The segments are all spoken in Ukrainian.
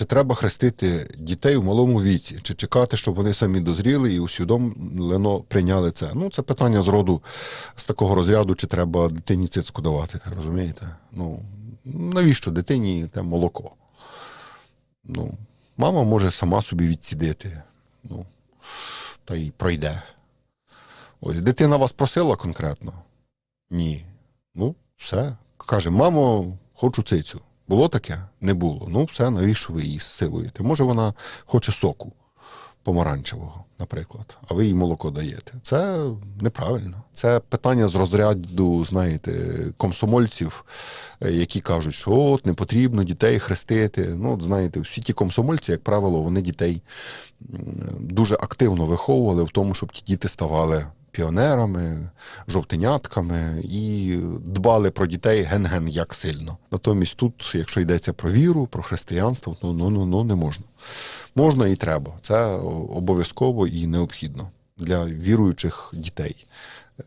чи треба хрестити дітей у малому віці, чи чекати, щоб вони самі дозріли і усвідомлено прийняли це. Ну, це питання з роду з такого розряду, чи треба дитині цицку давати, розумієте? Ну, навіщо дитині те молоко? Ну, мама може сама собі відсідити. Ну, та й пройде. Ось дитина вас просила конкретно? Ні. Ну, все. Каже, мамо, хочу цицю. Було таке? Не було. Ну, все, навіщо ви її силуєте? Може, вона хоче соку помаранчевого, наприклад, а ви їй молоко даєте. Це неправильно. Це питання з розряду, знаєте, комсомольців, е, які кажуть, що от не потрібно дітей хрестити. Ну, от, знаєте, всі ті комсомольці, як правило, вони дітей дуже активно виховували в тому, щоб ті діти ставали піонерами, жовтенятками і дбали про дітей ген-ген як сильно. Натомість тут, якщо йдеться про віру, про християнство, ну, ну, ну, ну не можна. Можна і треба. Це обов'язково і необхідно для віруючих дітей,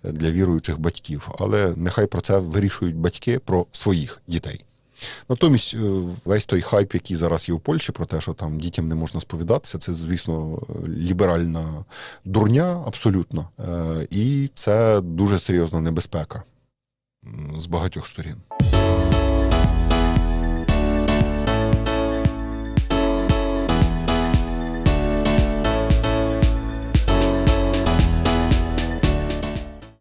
для віруючих батьків. Але нехай про це вирішують батьки про своїх дітей. Натомість е, весь той хайп, який зараз є в Польщі, про те, що там дітям не можна сповідатися, це, звісно, ліберальна дурня абсолютно. Е, І це дуже серйозна небезпека з багатьох сторін.